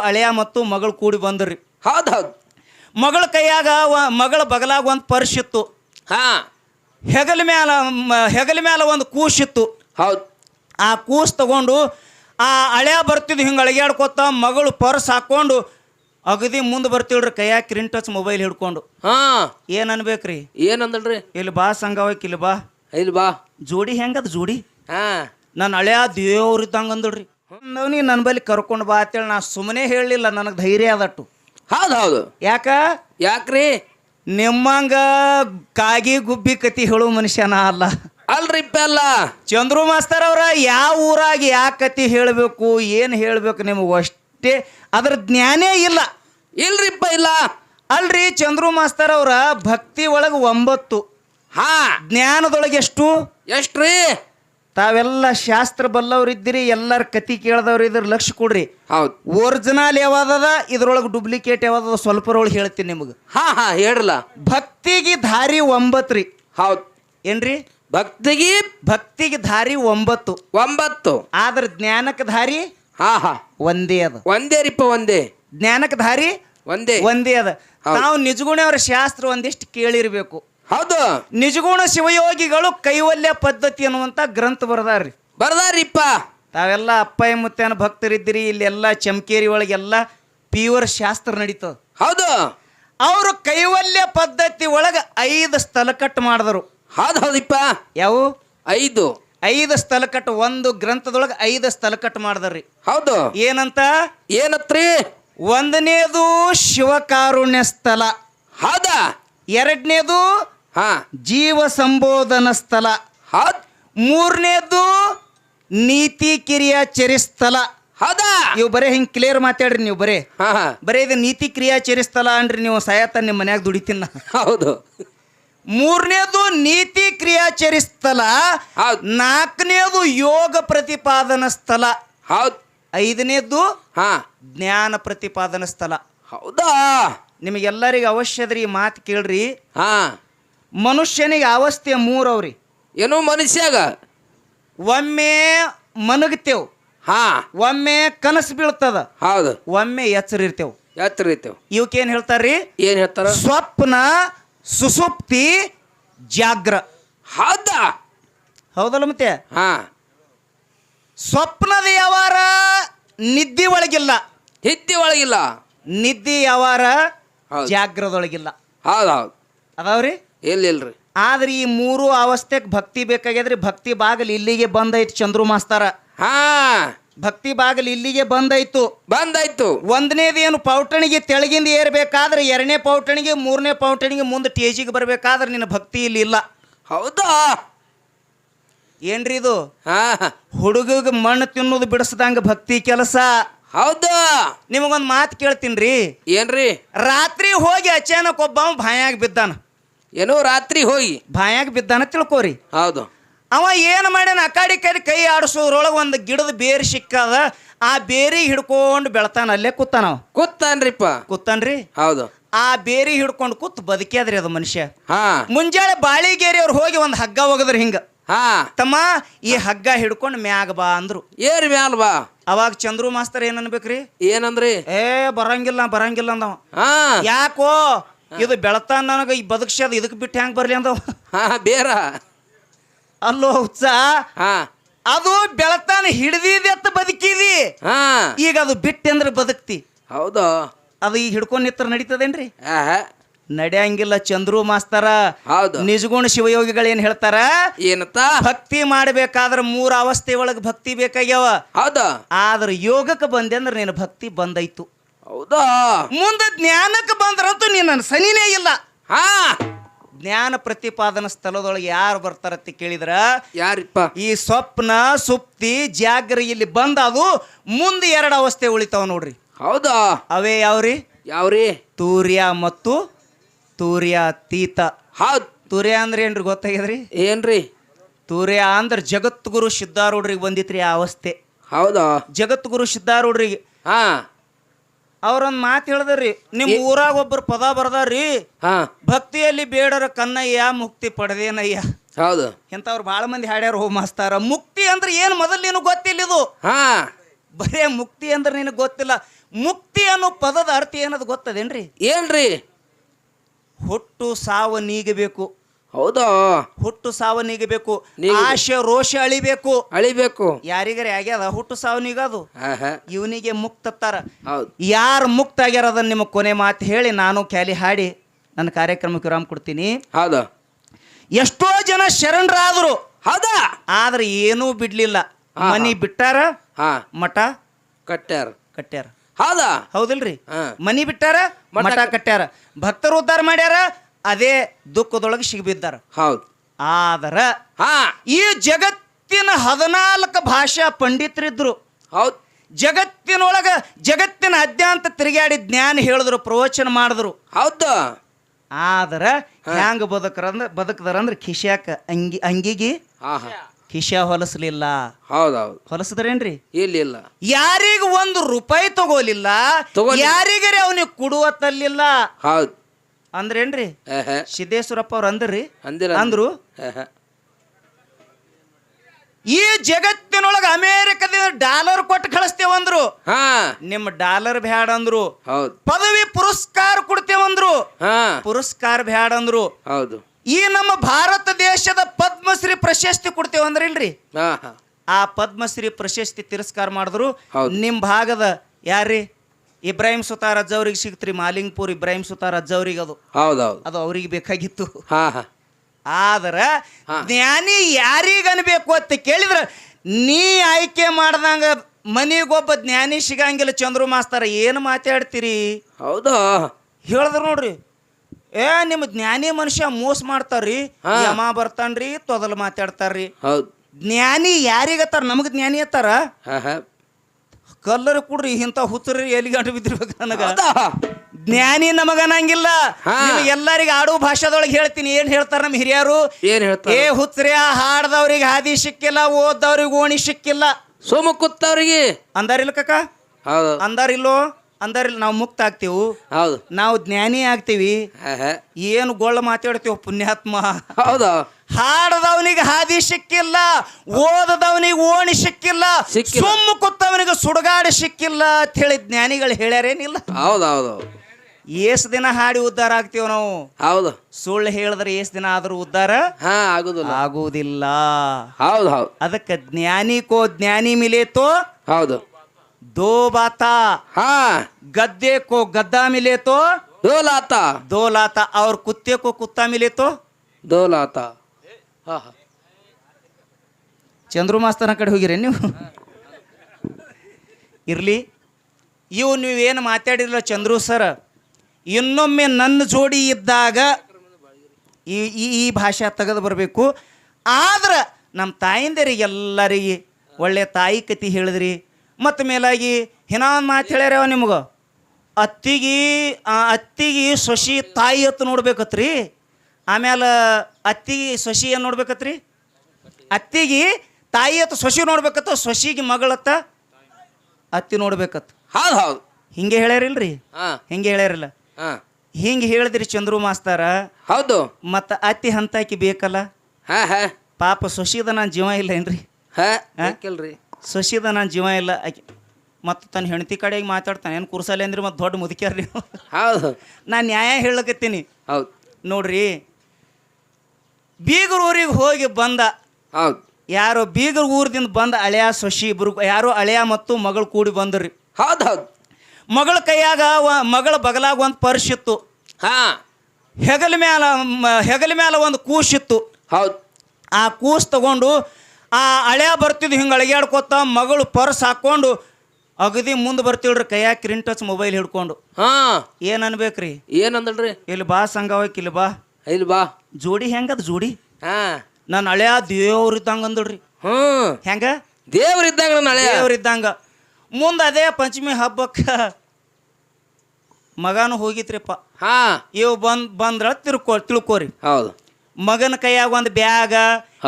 ಅಳಿಯ ಮತ್ತು ಮಗಳು ಕೂಡಿ ಬಂದ್ರಿ. ಹೌದು ಹೌದು ಮಗಳ ಕೈಯಾಗ ಮಗಳ ಬಗಲಾಗ ಒಂದು ಪರ್ಸ್ ಇತ್ತು. ಹಾ. ಹೆಗಲ ಮ್ಯಾಲ ಹೆಗಲ ಮ್ಯಾಲ ಒಂದು ಕೂಸ್ ಇತ್ತು. ಹೌದ್. ಆ ಕೂಸ್ ತಗೊಂಡು ಆ ಅಳೆಯ ಬರ್ತಿದ್ದು ಹಿಂಗೆ ಅಳಗ್ಯಾಡ್ಕೊತ ಮಗಳು ಪರ್ಸ್ ಹಾಕೊಂಡು ಅಗದಿ ಮುಂದೆ ಬರ್ತಿಳ್ರಿ ಕೈಯಾಗ ಕ್ರೀನ್ ಟಚ್ ಮೊಬೈಲ್ ಹಿಡ್ಕೊಂಡು. ಹಾ. ಏನು ಅನ್ಬೇಕ್ರಿ ಏನಂದಳ್ರಿ ಇಲ್ಲಿ ಬಾ ಸಂಗವಕ್ಕೆ ಇಲ್ಲಿ ಬಾ. ಇಲ್ಲಿ ಬಾ. ಜೋಡಿ ಹೆಂಗದ ಜೋಡಿ? ಹಾ. ನನ್ನ ಅಳೆಯ ದೇವ್ರು ಇದ್ದಂಗೆ ಅಂದಳ್ರಿ ನೀ ನನ್ನ ಬಳಿ ಕರ್ಕೊಂಡು ಬಾ ಅಂತೇಳಿ ನಾ ಸುಮ್ಮನೆ ಹೇಳಲಿಲ್ಲ ನನಗೆ ಧೈರ್ಯ ಅದಟ್ಟು. ಹೌದು ಹೌದು. ಯಾಕ? ಯಾಕ್ರಿ? ನಿಮ್ಮಂಗ ಕಾಗಿ ಗುಬ್ಬಿ ಕತಿ ಹೇಳೋ ಮನುಷ್ಯನ ಅಲ್ಲ. ಅಲ್ರಿಪ್ಪ ಅಲ್ಲ ಚಂದ್ರು ಮಾಸ್ತರ್ ಅವ್ರ ಯಾವ ಊರಾಗ ಯಾವ ಕತಿ ಹೇಳಬೇಕು ಏನು ಹೇಳಬೇಕು ನಿಮಗೆ ಅಷ್ಟೇ ಅದ್ರ ಜ್ಞಾನೇ ಇಲ್ಲ. ಇಲ್ರಿಪ್ಪ ಇಲ್ಲ. ಅಲ್ರಿ ಚಂದ್ರು ಮಾಸ್ತರ್ ಅವರ ಭಕ್ತಿ ಒಳಗೆ ಒಂಬತ್ತು. ಹಾ. ಜ್ಞಾನದೊಳಗೆ ಎಷ್ಟು? ಎಷ್ಟ್ರಿ? ತಾವೆಲ್ಲ ಶಾಸ್ತ್ರ ಬಲ್ಲವರಿದ್ದೀರಿ ಎಲ್ಲರ ಕತಿ ಕೇಳ್ದವ್ರು ಇದ್ರ ಲಕ್ಷ ಕೊಡ್ರಿ. ಹೌದು. ಒರಿಜಿನಲ್ ಯಾವ್ದದ? ಇದ್ರೊಳಗೆ ಡೂಪ್ಲಿಕೇಟ್ ಯಾವ್ದದ? ಸ್ವಲ್ಪರೊಳಗೆ ಹೇಳ್ತೀನಿ ನಿಮಗೆ. ಹಾ ಹಾ ಹೇಳ್ರಲ್ಲ. ಭಕ್ತಿಗೆ ದಾರಿ ಒಂಬತ್ತು ರೀ. ಹೌದು. ಏನ್ರಿ? ಭಕ್ತಿಗೆ ಭಕ್ತಿಗೆ ದಾರಿ ಒಂಬತ್ತು. ಒಂಬತ್ತು. ಆದ್ರೆ ಜ್ಞಾನಕ್ಕೆ ದಾರಿ ಹಾ ಹಾ. ಒಂದೇ ಅದ. ಒಂದೇ ರೀಪ ಒಂದೇ. ಜ್ಞಾನಕ್ಕೆ ದಾರಿ ಒಂದೇ. ಒಂದೇ ಅದ. ನಾವು ನಾವು ಅವ್ರ ಶಾಸ್ತ್ರ ಒಂದಿಷ್ಟು ಕೇಳಿರ್ಬೇಕು. ಹೌದು. ನಿಜಗುಣ ಶಿವಯೋಗಿಗಳು ಕೈವಲ್ಯ ಪದ್ಧತಿ ಅನ್ನುವಂತ ಗ್ರಂಥ ಬರದಾರ್ರಿ. ಬರ್ದಾರಿಪ್ಪ. ತಾವೆಲ್ಲ ಅಪ್ಪ ಮುತ್ತನ ಭಕ್ತರಿದ್ದೀರಿ ಇಲ್ಲೆಲ್ಲ ಚಮಕೇರಿ ಒಳಗೆಲ್ಲ ಪ್ಯೂರ್ ಶಾಸ್ತ್ರ ನಡೀತದ. ಹೌದು. ಅವರು ಕೈವಲ್ಯ ಪದ್ಧತಿ ಒಳಗೆ ಐದು ಸ್ಥಳಕಟ್ಟು ಮಾಡಿದರು. ಹೌದು ಹೌದಿಪ್ಪ. ಯಾವ? ಐದು. ಐದು ಸ್ಥಳಕಟ್ಟು ಒಂದು ಗ್ರಂಥದೊಳಗೆ ಐದು ಸ್ಥಳಕಟ್ಟು ಮಾಡಿದ್ರಿ. ಹೌದು. ಏನಂತ? ಏನತ್ರಿ? ಒಂದನೇದು ಶಿವಕಾರುಣ್ಯ ಸ್ಥಳ ಹೌದಾ. ಎರಡನೇದು ಹಾ. ಜೀವ ಸಂಬೋಧನ ಸ್ಥಳ ಹೌದ್. ಮೂರನೇದು ನೀತಿ ಕ್ರಿಯಾಚರಿ ಸ್ಥಳ ಹೌದಾ? ನೀವು ಬರೇ ಹಿಂಗೆ ಕ್ಲಿಯರ್ ಮಾತಾಡ್ರಿ ನೀವು ಬರೇ. ಹಾ ಹಾ. ಬರೇ ಇದು ನೀತಿ ಕ್ರಿಯಾಚರಿ ಸ್ಥಳ ಅನ್ರಿ ನೀವು ಸಾಯತ ನಿಮ್ಮ ಮನ್ಯಾಗ ದುಡಿತೀನ ಹೌದು. ಮೂರನೇದು ನೀತಿ ಕ್ರಿಯಾಚರಿ ಸ್ಥಳ ಹೌದ್. ನಾಲ್ಕನೇದು ಯೋಗ ಪ್ರತಿಪಾದನ ಸ್ಥಳ ಹೌದು. ಐದನೇದು ಹಾ. ಜ್ಞಾನ ಪ್ರತಿಪಾದನ ಸ್ಥಳ ಹೌದಾ? ನಿಮಗೆಲ್ಲರಿಗೆ ಅವಶ್ಯದ್ರಿ ಈ ಮಾತು ಕೇಳ್ರಿ. ಹಾ. ಮನುಷ್ಯನಿಗೆ ಅವಸ್ಥೆ ಮೂರವ್ರಿ. ಏನೋ ಮನುಷ್ಯಾಗ? ಒಮ್ಮೆ ಮನಗ್ತೇವ್ ಹಾ. ಒಮ್ಮೆ ಕನಸು ಬೀಳ್ತದ. ಹೌದು. ಒಮ್ಮೆ ಎಚ್ಚರ ಇರ್ತೇವ್. ಎಚ್ಚರ ಇರ್ತೇವ್ ಇವಕ್ಕೆ ಇವಕ್ಕೇನ್ ಹೇಳ್ತಾರ್ರಿ? ಏನ್ ಹೇಳ್ತಾರ? ಸ್ವಪ್ನ ಸುಸುಪ್ತಿ ಜಾಗ್ರ. ಹೌದಾ? ಹೌದಲ್ಲ ಮತ್ತೆ? ಹಾ. ಸ್ವಪ್ನದ ಯಾವಾರ ನಿದ್ದೆ ಒಳಗಿಲ್ಲ. ಹಿತ್ತಿ ಒಳಗಿಲ್ಲ. ನಿದ್ದೆ ಯಾವಾರ ಹೌದು. ಜಾಗ್ರದೊಳಗಿಲ್ಲ. ಹೌದೌದು ಹೌದ್. ಅದಾವ್ರಿ? ಇಲ್ಲ ಇಲ್ರಿ? ಆದ್ರೆ ಈ ಮೂರು ಅವಸ್ಥೆಗೆ ಭಕ್ತಿ ಬೇಕಾಗ್ಯದ್ರಿ ಭಕ್ತಿ ಬಾಗಿಲು ಇಲ್ಲಿಗೆ ಬಂದೈತಿ ಚಂದ್ರು ಮಾಸ್ತಾರ. ಹಾ. ಭಕ್ತಿ ಬಾಗಿಲು ಇಲ್ಲಿಗೆ ಬಂದೈತು. ಬಂದಾಯ್ತು ಒಂದನೇದೇನು ಪೌಟಣಿಗೆ ತೆಳಗಿಂದ ಏರ್ಬೇಕಾದ್ರೆ ಎರಡನೇ ಪೌಟಣಿಗೆ ಮೂರನೇ ಪೌಟಣಿಗೆ ಮುಂದೆ ಟೇಜಿಗೆ ಬರ್ಬೇಕಾದ್ರೆ ನಿನ್ನ ಭಕ್ತಿ ಇಲ್ಲಿ ಇಲ್ಲ. ಹೌದಾ? ಏನ್ರಿ ಇದು? ಹಾ. ಹುಡುಗಗೆ ಮಣ್ಣು ತಿನ್ನೋದು ಬಿಡಿಸದಂಗ ಭಕ್ತಿ ಕೆಲಸ. ಹೌದಾ? ನಿಮಗೊಂದು ಮಾತು ಕೇಳ್ತೀನಿ ರೀ ಏನ್ರಿ? ರಾತ್ರಿ ಹೋಗಿ ಅಚಾನಕ್ ಒಬ್ಬ ಬಾಯಾಗ ಬಿದ್ದಾನ. ಏನೋ ರಾತ್ರಿ ಹೋಗಿ. ಬಾಯಾಗ ಬಿದ್ದಾನ ತಿಳ್ಕೋರಿ. ಹೌದು. ಅವ ಏನು ಮಾಡ್ಯಾನ? ಅಕಾಡಿ ಕಡೆ ಕಡೆ ಕೈ ಆಡಿಸೋದ್ರೊಳಗೆ ಒಂದು ಗಿಡದ ಬೇರು ಸಿಕ್ಕದ ಆ ಬೇರಿ ಹಿಡ್ಕೊಂಡು ಬೆಳ್ತಾನ ಅಲ್ಲೇ ಕೂತಾನ ಅವ. ಕೂತಾನ್ರಿಪ್ಪ. ಕೂತಾನ್ರಿ? ಹೌದು. ಆ ಬೇರಿ ಹಿಡ್ಕೊಂಡು ಕೂತ್ ಬದುಕ್ಯಾದ್ರಿ ಅದು ಮನುಷ್ಯ. ಹಾ. ಮುಂಜಾನೆ ಬಾಳಿಗೇರಿ ಅವ್ರು ಹೋಗಿ ಒಂದು ಹಗ್ಗ ಒಗದ್ರ ಹಿಂಗ. ಹಾ. ತಮ್ಮ ಈ ಹಗ್ಗ ಹಿಡ್ಕೊಂಡು ಮ್ಯಾಗ ಬಾ ಅಂದ್ರು. ಏರ್ ಮ್ಯಾಲ್ ಬಾ. ಅವಾಗ ಚಂದ್ರು ಮಾಸ್ತರ್ ಏನ್ ಅನ್ಬೇಕ್ರಿ? ಏನಂದ್ರಿ? ಏ ಬರಂಗಿಲ್ಲ ಬರಂಗಿಲ್ಲ ಅಂದವ. ಹಾ. ಯಾಕೋ ಇದು ಬೆಳತಾನ ನನಗೆ ಈ ಬದುಕ್ಸ್ಯದ ಇದಕ್ಕೆ ಬಿಟ್ಟು ಹೆಂಗ್ ಬರ್ಲಿ ಅಂದವ? ಹಾ ಬೇರ. ಅಲ್ಲೋ ಹುಚ್ಚ ಹಾ. ಅದು ಬೆಳತಾನ ಹಿಡ್ದಿದೆತ್ತ ಬದುಕಿದಿ. ಹಾ. ಈಗ ಅದು ಬಿಟ್ಟೆಂದ್ರೆ ಬದುಕ್ತಿ. ಹೌದು. ಅದು ಈಗ ಹಿಡ್ಕೊಂಡು ನಿತ್ರ ನಡೀತದೇನ್ರಿ? ಆಹಾ. ನಡೆಯಂಗಿಲ್ಲ ಚಂದ್ರು ಮಾಸ್ತರ. ಹೌದು. ನಿಜಗುಣ ಶಿವಯೋಗಿಗಳು ಏನ್ ಹೇಳ್ತಾರ? ಏನತ್ತ? ಭಕ್ತಿ ಮಾಡ್ಬೇಕಾದ್ರ ಮೂರ್ ಅವಸ್ಥೆ ಒಳಗೆ ಭಕ್ತಿ ಬೇಕಾಗ್ಯಾವ. ಹೌದು. ಆದ್ರೆ ಯೋಗಕ್ಕೆ ಬಂದೆ ಅಂದ್ರೆ ನಿನ್ನ ಭಕ್ತಿ ಬಂದೈತು. ಹೌದಾ? ಮುಂದೆ ಜ್ಞಾನಕ್ಕೆ ಬಂದ್ರಂತೂ ನೀನು ಸನಿನೇ ಇಲ್ಲ. ಹಾ. ಜ್ಞಾನ ಪ್ರತಿಪಾದನ ಸ್ಥಳದೊಳಗೆ ಯಾರು ಬರ್ತಾರಂತ ಕೇಳಿದ್ರ? ಯಾರಿಪ್ಪ? ಈ ಸ್ವಪ್ನ ಸುಪ್ತಿ ಜಾಗ್ರ ಇಲ್ಲಿ ಬಂದ ಅದು ಮುಂದೆ ಎರಡು ಅವಸ್ಥೆ ಉಳಿತಾವ ನೋಡ್ರಿ. ಹೌದಾ? ಅವೇ ಯಾವ್ರಿ? ಯಾವ್ರಿ? ತೂರ್ಯ ಮತ್ತು ತೂರ್ಯ ತೀತ. ಹೌದ್. ತೂರ್ಯ ಅಂದ್ರೆ ಏನ್ರಿ ಗೊತ್ತಾಗ್ಯದ್ರಿ? ಏನ್ರಿ? ತೂರ್ಯ ಅಂದ್ರೆ ಜಗತ್ಗುರು ಸಿದ್ಧಾರೂಢರಿಗೆ ಬಂದಿತ್ರಿ ಆ ಅವಸ್ಥೆ. ಹೌದಾ? ಜಗತ್ಗುರು ಸಿದ್ಧಾರೂಢರಿಗೆ ಹಾ. ಅವ್ರೊಂದು ಮಾತು ಹೇಳಿದ್ರಿ ನಿಮ್ಮ ಊರಾಗ ಒಬ್ಬರು ಪದ ಬರ್ದಾರ್ರಿ. ಹಾ. ಭಕ್ತಿಯಲ್ಲಿ ಬೇಡರ ಕನ್ನಯ್ಯ ಮುಕ್ತಿ ಪಡೆದೇನಯ್ಯ. ಹೌದು. ಇಂಥವ್ರು ಭಾಳ ಮಂದಿ ಹಾಡ್ಯಾರ ಹೋ ಮಾಸ್ತಾರ. ಮುಕ್ತಿ ಅಂದ್ರೆ ಏನು ಮೊದಲು ನೀನು ಗೊತ್ತಿಲ್ಲ ಇದು ಹಾ. ಬರೇ ಮುಕ್ತಿ ಅಂದ್ರೆ ನಿನಗೆ ಗೊತ್ತಿಲ್ಲ. ಮುಕ್ತಿ ಅನ್ನೋ ಪದದ ಅರ್ಥ ಏನದು ಗೊತ್ತದೇನ್ರಿ? ಏನ್ರಿ? ಹುಟ್ಟು ಸಾವು ನೀಗಬೇಕು. ಹೌದಾ? ಹುಟ್ಟು ಸಾವು ನೀಗಬೇಕು. ಆಶೆ ರೋಷ ಅಳಿಬೇಕು. ಅಳಿಬೇಕು. ಯಾರಿಗಾರೆ ಆಗ್ಯದ? ಹುಟ್ಟು ಸಾವು ನೀಗದು ಇವನಿಗೆ ಮುಕ್ತತ್ತಾರ. ಹೌದು. ಯಾರು ಮುಕ್ತ ಆಗ್ಯಾರ ಅದನ್ನ ನಿಮಗೆ ಕೊನೆ ಮಾತು ಹೇಳಿ ನಾನು ಕ್ಯಾಲಿ ಹಾಡಿ ನನ್ನ ಕಾರ್ಯಕ್ರಮಕ್ಕೆ ವಿರಾಮ ಕೊಡ್ತೀನಿ. ಹೌದ. ಎಷ್ಟೋ ಜನ ಶರಣರಾದ್ರು. ಹೌದಾ? ಆದ್ರೆ ಏನೂ ಬಿಡ್ಲಿಲ್ಲ. ಮನಿ ಬಿಟ್ಟಾರ? ಹಾ. ಮಠ ಕಟ್ಟ್ಯಾರ. ಕಟ್ಟ್ಯಾರ. ಹೌದಾ? ಹೌದಿಲ್ರಿ? ಮನಿ ಬಿಟ್ಟಾರ? ಮಠ ಮಠ ಕಟ್ಟ್ಯಾರ. ಭಕ್ತರು ಉದ್ಧಾರ ಮಾಡ್ಯಾರ? ಅದೇ ದುಃಖದೊಳಗೆ ಸಿಗ್ಬಿದ್ದಾರ. ಹೌದು. ಆದರ ಹಾ. ಈ ಜಗತ್ತಿನ ಹದಿನಾಲ್ಕು ಭಾಷಾ ಪಂಡಿತರಿದ್ರು. ಹೌದು. ಜಗತ್ತಿನೊಳಗ ಜಗತ್ತಿನ ಅದ್ಯಾಂತ ತಿರುಗಾಡಿ ಜ್ಞಾನ ಹೇಳಿದ್ರು ಪ್ರವಚನ ಮಾಡಿದ್ರು. ಹೌದು. ಆದ್ರ ಹ್ಯಾಂಗ ಬದುಕರಂದ್ರ ಬದುಕದಾರಂದ್ರ ಕಿಶ್ಯಾಕ ಅಂಗಿ ಅಂಗಿಗೆ ಕಿಶ್ಯ ಹೊಲಸಲಿಲ್ಲ. ಹೌದು ಹೌದು ಹೊಲಸದ್ರೇನ್ರಿ? ಇಲ್ಲ ಇಲ್ಲ ಯಾರಿಗ ಒಂದು ರೂಪಾಯಿ ತಗೋಲಿಲ್ಲ ತಗೋಲಿಲ್ಲ. ಯಾರಿಗರೆ ಅವನಿಗೆ ಕೊಡುವ ತಲ್ಲಿಲ್ಲ. ಹೌದು. ಅಂದ್ರೇನ್ರಿ? ಸಿದ್ದೇಶ್ವರಪ್ಪ ಅವ್ರು ಅಂದ್ರಿ? ಅಂದಿರ. ಈ ಜಗತ್ತಿನೊಳಗ ಅಮೆರಿಕದಿಂದ ಡಾಲರ್ ಕೊಟ್ಟು ಕಳಿಸ್ತೇವಂದ್ರು ಹಾ. ನಿಮ್ಮ ಡಾಲರ್ ಬ್ಯಾಡ ಅಂದ್ರು. ಹೌದು. ಪದವಿ ಪುರಸ್ಕಾರ ಕೊಡ್ತೇವಂದ್ರು ಹಾ. ಪುರಸ್ಕಾರ ಬ್ಯಾಡ ಅಂದ್ರು. ಹೌದು. ಈ ನಮ್ಮ ಭಾರತ ದೇಶದ ಪದ್ಮಶ್ರೀ ಪ್ರಶಸ್ತಿ ಕೊಡ್ತೇವಂದ್ರ ಇಲ್ರಿ? ಹಾ ಹಾ ಆ ಪದ್ಮಶ್ರೀ ಪ್ರಶಸ್ತಿ ತಿರಸ್ಕಾರ ಮಾಡಿದ್ರು. ನಿಮ್ ಭಾಗದ ಯಾರ್ರಿ? ಇಬ್ರಾಹಿಂ ಸುತಾರ್ ಅಜ್ಜ ಅವ್ರಿಗೆ ಸಿಕ್ತ್ರಿ ಮಾಲಿಂಗ್ಪುರ್ ಇಬ್ರಾಹಿಂ ಸುತಾರ್ ಅಜ್ಜ ಅವ್ರಿಗೆ ಅದು. ಹೌದು ಹೌದು ಅದು ಅವ್ರಿಗೆ ಬೇಕಾಗಿತ್ತು. ಹಾ ಹಾ. ಆದ್ರ. ಜ್ಞಾನಿ ಯಾರಿಗ ಅನ್ಬೇಕು ಅಂತ ಕೇಳಿದ್ರ ನೀ ಆಯ್ಕೆ ಮಾಡ್ದಂಗ ಮನಿಗೊಬ್ಬ ಜ್ಞಾನಿ ಸಿಗಂಗಿಲ್ಲ ಚಂದ್ರು ಮಾಸ್ತರ ಏನು ಮಾತಾಡ್ತೀರಿ? ಹೌದಾ. ಹೇಳಿದ್ರು ನೋಡ್ರಿ. ಏ ನಿಮ್ಮ ಜ್ಞಾನಿ ಮನುಷ್ಯ ಮೋಸ ಮಾಡ್ತಾರ್ರಿ. ಯಮ ಬರ್ತಾನ್ರಿ ತೊದಲು ಮಾತಾಡ್ತಾರ್ರಿ. ಹೌದು. ಜ್ಞಾನಿ ಯಾರಿಗತ್ತಾರ ನಮಗ್ ಜ್ಞಾನಿ ಅತ್ತಾರ ಕಲ್ಲರು ಕುಡ್ರಿ ಇಂಥ ಹುತ್ತರಿ ಎಲ್ಲಿಗಂಟು ಬಿದ್ದಿರ್ಬೇಕು ನನಗ? ಜ್ಞಾನಿ ನಮಗನಂಗಿಲ್ಲ. ಎಲ್ಲರಿಗೆ ಆಡು ಭಾಷಾದೊಳಗೆ ಹೇಳ್ತೀನಿ. ಏನ್ ಹೇಳ್ತಾರ ನಮ್ಮ ಹಿರಿಯರು? ಏನ್ ಹೇಳ್ತಾರೆ? ಏ ಹುತ್ರ್ಯ ಹಾಡ್ದವ್ರಿಗೆ ಹಾದಿ ಸಿಕ್ಕಿಲ್ಲ ಓದ್ದವ್ರಿಗೆ ಓಣಿ ಸಿಕ್ಕಿಲ್ಲ. ಸೋಮ ಕೂತವ್ರಿಗೆ. ಅಂದಾರಿಲ್ಲ ಕಕ್ಕ ಹೌದು. ಅಂದಾರಿಲ್ಲೋ? ಅಂದಾರಿಲ್ಲ ನಾವು ಮುಕ್ತ ಆಗ್ತೀವಿ. ಹೌದು. ನಾವು ಜ್ಞಾನಿ ಆಗ್ತೀವಿ. ಏನು ಗೊಳ್ಳ ಮಾತಾಡ್ತೀವಿ ಪುಣ್ಯಾತ್ಮ? ಹೌದಾ. ಹಾಡದವನಿಗೆ ಹಾದಿ ಸಿಕ್ಕಿಲ್ಲ ಓದದವನಿಗೆ ಓಣಿ ಸಿಕ್ಕಿಲ್ಲ ಸಿಕ್ಕಿಲ್ಲ. ಸುಮ್ಮ ಸುಡುಗಾಡಿ ಸಿಕ್ಕಿಲ್ಲ ಅಂತ ಹೇಳಿ ಜ್ಞಾನಿಗಳು ಹೇಳ್ಯಾರೇನಿಲ್ಲ? ಹೌದು ಹೌದು ದಿನ ಹಾಡಿ ಉದ್ಧಾರ ಆಗ್ತೀವ ನಾವು? ಹೌದು. ಸುಳ್ಳು ಹೇಳಿದ್ರೆ ಏಸ್ ದಿನ ಆದರೂ ಉದ್ಧಾರ ಹಾ ಆಗುದಿಲ್ಲ. ಆಗುವುದಿಲ್ಲ. ಹೌದು ಹೌದು. ಅದಕ್ಕೆ ಜ್ಞಾನಿಕೋ ಜ್ಞಾನಿ ಮಿಲೇತೋ ಹೌದು. ದೋಬಾತ ಹಾ. ಗದ್ದೆಕೋ ಗದ್ದ ಮಿಲೇತೋ ದೋಲಾತ. ದೋಲಾತ. ಅವ್ರ ಕುತ್ತೆ ಕೋ ಕುತ್ತ ಮಿಲೇತೋ ದೋಲಾತ. ಹಾ ಹಾ ಚಂದ್ರು ಮಾಸ್ತನ ಕಡೆ ಹೋಗಿರಿ ನೀವು? ಇರಲಿ. ಇವು ನೀವೇನು ಮಾತಾಡಿರಲ್ಲ ಚಂದ್ರು ಸರ್, ಇನ್ನೊಮ್ಮೆ ನನ್ನ ಜೋಡಿ ಇದ್ದಾಗ ಈ ಈ ಭಾಷೆ ತೆಗೆದು ಬರಬೇಕು. ಆದ್ರೆ ನಮ್ಮ ತಾಯಿಂದರಿಗೆ ಎಲ್ಲರಿಗೆ ಒಳ್ಳೆ ತಾಯಿ ಕತಿ ಹೇಳಿದ್ರಿ. ಮತ್ತು ಮೇಲಾಗಿ ಇನ್ನೊಂದು ಮಾತು ಹೇಳ್ಯಾರವ ನಿಮ್ಗೆ? ಅತ್ತಿಗೆ ಅತ್ತಿಗೆ ಸೊಸಿ ತಾಯಿ ಹತ್ತು ನೋಡ್ಬೇಕತ್ರಿ. ಆಮೇಲೆ ಅತ್ತಿಗೆ ಸೊಸಿ ಏನು ನೋಡ್ಬೇಕತ್ರಿ? ಅತ್ತಿಗೆ ತಾಯಿ ಹತ್ತು ಸೊಸಿ ನೋಡ್ಬೇಕತ್ತ ಸೊಸಿಗೆ ಮಗಳತ್ತ ಅತ್ತಿ ನೋಡ್ಬೇಕತ್ತ. ಹೌದು ಹೌದು. ಹಿಂಗೆ ಹೇಳ್ಯಾರಿಲ್ರಿ? ಹಿಂಗೆ ಹೇಳ್ಯಾರಿಲ್ಲ? ಹಿಂಗೆ ಹೇಳಿದ್ರಿ ಚಂದ್ರು ಮಾಸ್ತಾರ. ಹೌದು. ಮತ್ತು ಅತ್ತಿ ಹಂತಾಕಿ ಬೇಕಲ್ಲ? ಹಾ ಹಾ. ಪಾಪ ಸೊಸಿದ ನಾನು ಜೀವ ಇಲ್ಲ ಏನ್ರಿ? ಹಾ ಬೇಕಿಲ್ರಿ. ಸೊಸಿದ ನಾನು ಜೀವ ಇಲ್ಲ. ಆಕೆ ಮತ್ತು ತನ್ನ ಹೆಂಡತಿ ಕಡೆಗೆ ಮಾತಾಡ್ತಾನೆ. ಏನು ಕುರ್ಸಲ್ಲ ಅಂದ್ರಿ ಮತ್ತು ದೊಡ್ಡ ಮುದುಕ್ಯಾರ್ರಿ ಹೌದು. ನಾನು ನ್ಯಾಯ ಹೇಳಕತ್ತೀನಿ. ಹೌದು. ನೋಡ್ರಿ ಬೀಗರ ಊರಿಗೆ ಹೋಗಿ ಬಂದ ಹೌದು. ಯಾರೋ ಬೀಗರ ಊರದಿಂದ ಬಂದ ಅಳೆಯ ಸೊಸಿ ಇಬ್ರು ಯಾರೋ ಅಳೆಯ ಮತ್ತು ಮಗಳು ಕೂಡಿ ಬಂದ್ರಿ. ಹೌದು ಹೌದು. ಮಗಳ ಕೈಯಾಗ ವ- ಮಗಳ ಬಗಲಾಗ ಒಂದು ಪರ್ಸ್ ಇತ್ತು. ಹಾ. ಹೆಗಲ ಮ್ಯಾಲ ಮ- ಹೆಗಲ ಮ್ಯಾಲ ಒಂದು ಕೂಸಿತ್ತು ಹೌದು. ಆ ಕೂಸ್ ತಗೊಂಡು ಆ ಹಳೆಯ ಬರ್ತಿದ್ದು ಹಿಂಗೆ ಅಳಗ್ಯಾಡ್ಕೊತ ಮಗಳು ಪರ್ಸ್ ಹಾಕ್ಕೊಂಡು ಅಗದಿ ಮುಂದೆ ಬರ್ತಿಳ್ರಿ ಕೈಯಾಗ ಕ್ರಿನ್ ಟಚ್ ಮೊಬೈಲ್ ಹಿಡ್ಕೊಂಡು. ಹಾ. ಏನು ಅನ್ಬೇಕ್ರಿ? ಏನಂದಳ್ರಿ ಇಲ್ಲಿ ಬಾ ಸಂಗವಕ್ಕೆ ಇಲ್ಲಿ ಬಾ. ಇಲ್ಲಿ ಬಾ. ಜೋಡಿ ಹೆಂಗದ ಜೋಡಿ? ಹಾ. ನಾನು ಹಳೆಯ ದೇವ್ರ ಇದ್ದಂಗ ಅಂದಳ್ರಿ ಹ್ಮ್ ಹೆಂಗ? ನನ್ನ ನಾಳೆ ದೇವ್ರ ಇದ್ದಂಗ. ಮುಂದೆ ಅದೇ ಪಂಚಮಿ ಹಬ್ಬಕ್ಕೆ ಮಗನು ಹೋಗಿತ್ರಿಪ್ಪ. ಹಾ. ಇವು ಬಂದ್ ಬಂದ್ರ ತಿಳ್ಕೊ ತಿಳ್ಕೊರಿ. ಹೌದು. ಮಗನ ಕೈಯಾಗ ಒಂದು ಬ್ಯಾಗ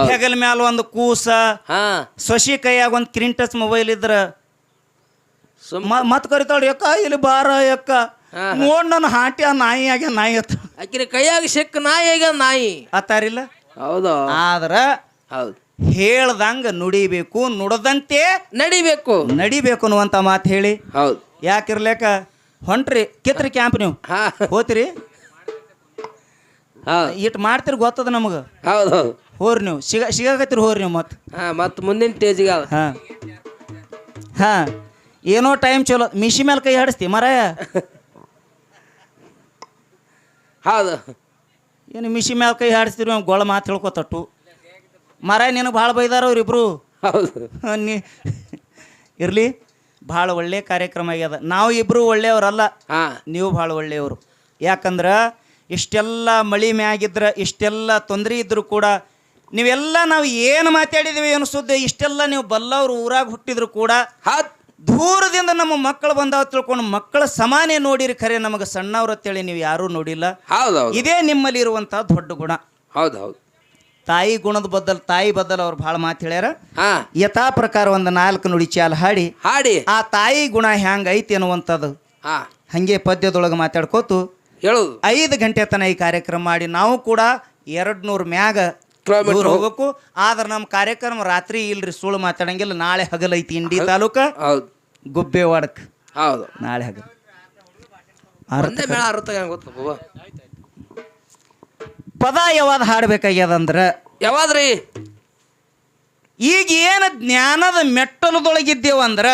ಹೆಗಲ್ ಮ್ಯಾಲ ಒಂದು ಕೂಸ ಹಾ. ಸೊಸಿ ಕೈಯಾಗ ಒಂದು ಕ್ರಿಂಟಸ್ ಮೊಬೈಲ್ ಇದ್ರ. ಮತ್ ಕರಿತಾಳ ಯಕ್ಕ ಇಲ್ಲಿ ಬಾರ ಯಕ್ಕ. ನೋಡ್ ನನ್ನ ಹಾಟಿ ಆ ನಾಯಿ ಆಗ್ಯ ನಾಯಿ ಅತ್ತ ಆಕಿನ ಕೈಯಾಗ ಸಿಕ್ಕ ನಾಯಿ ಆಗ ನಾಯಿ. ಅತ್ತಾರಿಲ್ಲ ಹೌದು. ಆದ್ರ ಹೌದು. ಹೇಳ್ದಂಗ ನುಡಿಬೇಕು ನುಡದಂತೆ ನಡಿಬೇಕು. ನಡಿಬೇಕು ಅನ್ನುವಂತ ಮಾತು ಹೇಳಿ. ಹೌದು. ಯಾಕಿರ್ಲೇಕ? ಹೊಂಟ್ರಿ ಕಿತ್ರಿ ಕ್ಯಾಂಪ್ ನೀವು. ಹಾ. ಹೋತಿರಿ. ಇಟ್ ಮಾಡ್ತೀರಿ ಗೊತ್ತದ ನಮಗ? ಹೌದು ಹೌದು. ಹೋರಿ ನೀವು. ಸಿಗ ಸಿಗಾಕತ್ತೀರಿ ಹೋರಿ ನೀವು ಮತ್ತೆ ಹಾ ಮತ್ತು ಮುಂದಿನ ಟೇಜಿಗೆ ಹಾ ಹಾ. ಹಾಂ. ಏನೋ ಟೈಮ್ ಚಲೋ. ಮಿಶಿ ಮೇಲೆ ಕೈ ಹಾಡಿಸ್ತಿ ಮರಾಯ. ಹೌದು. ಏನು ಮಿಷಿ ಮ್ಯಾಲ ಕೈ ಹಾಡಿಸ್ತೀರಿ ಅವ್ನು ಗೊಳ ಮಾತು ಹೇಳ್ಕೊತಟ್ಟು. ಮರ ನಿನಗೆ ಭಾಳ ಬೈದಾರ ಅವ್ರಿಬ್ರು. ಹೌದು. ನೀ ಇರಲಿ ಭಾಳ ಒಳ್ಳೆ ಕಾರ್ಯಕ್ರಮ ಆಗ್ಯದ. ನಾವು ಇಬ್ಬರು ಒಳ್ಳೆಯವ್ರಲ್ಲ. ಹಾ. ನೀವು ಭಾಳ ಒಳ್ಳೆಯವರು. ಯಾಕಂದ್ರೆ ಇಷ್ಟೆಲ್ಲ ಮಳಿ ಮ್ಯಾಗಿದ್ರೆ ಇಷ್ಟೆಲ್ಲ ತೊಂದರೆ ಇದ್ದರೂ ಕೂಡ ನೀವೆಲ್ಲ ನಾವು ಏನು ಮಾತಾಡಿದ್ದೀವಿ ಸುದ್ದಿ ಇಷ್ಟೆಲ್ಲ ನೀವು ಬಲ್ಲವ್ರು ಊರಾಗ ಹುಟ್ಟಿದ್ರು ಕೂಡ ಹತ್ ದೂರದಿಂದ ನಮ್ಮ ಮಕ್ಕಳು ಬಂದಾವ ತಿಳ್ಕೊಂಡು ಮಕ್ಕಳ ಸಮಾನೇ ನೋಡಿರಿ ಖರೆ ನಮಗೆ ಸಣ್ಣವ್ರ ಅಂತೇಳಿ ನೀವು ಯಾರೂ ನೋಡಿಲ್ಲ. ಇದೇ ನಿಮ್ಮಲ್ಲಿ ಇರುವಂತಹ ದೊಡ್ಡ ಗುಣ. ಹೌದು ಹೌದು. ತಾಯಿ ಗುಣದ ಬದಲ್ ತಾಯಿ ಬದಲ್ ಅವ್ರು ಭಾಳ ಮಾತು ಹೇಳ್ಯಾರ. ಯಥಾ ಪ್ರಕಾರ ಒಂದು ನಾಲ್ಕು ನುಡಿ ಚಾಲ್ ಹಾಡಿ. ಹಾಡಿ. ಆ ತಾಯಿ ಗುಣ ಹ್ಯಾಂಗ ಐತಿ ಅನ್ನುವಂಥದ್ದು ಹಾ. ಹಾಗೆ ಪದ್ಯದೊಳಗೆ ಮಾತಾಡ್ಕೋತು. ಹೇಳುದು. ಐದು ಗಂಟೆ ತನ ಈ ಕಾರ್ಯಕ್ರಮ ಮಾಡಿ ನಾವು ಕೂಡ ಎರಡು ನೂರು ಮ್ಯಾಗ ದೂರ ಹೋಗ್ಬೇಕು. ಆದ್ರೆ ನಮ್ಮ ಕಾರ್ಯಕ್ರಮ ರಾತ್ರಿ ಇಲ್ರಿ ಸುಳ್ಳು ಮಾತಾಡಂಗಿಲ್ಲ ನಾಳೆ ಹಗಲೈತಿ ಇಂಡಿ ತಾಲೂಕ ಹೌದು. ಗುಬ್ಬೆ ವಾಡಕ್ ಹೌದು. ನಾಳೆ ಹಗಲ್. ಒಂದೇ ಮೇಳ ಅರ್ಥ ಗೊತ್ತ ಪದ ಯಾವಾಗ ಹಾಡ್ಬೇಕಾಗ್ಯದಂದ್ರ ಯಾವಾದ್ರಿ? ಈಗ ಏನು ಜ್ಞಾನದ ಮೆಟ್ಟಲದೊಳಗಿದ್ದೇವಂದ್ರ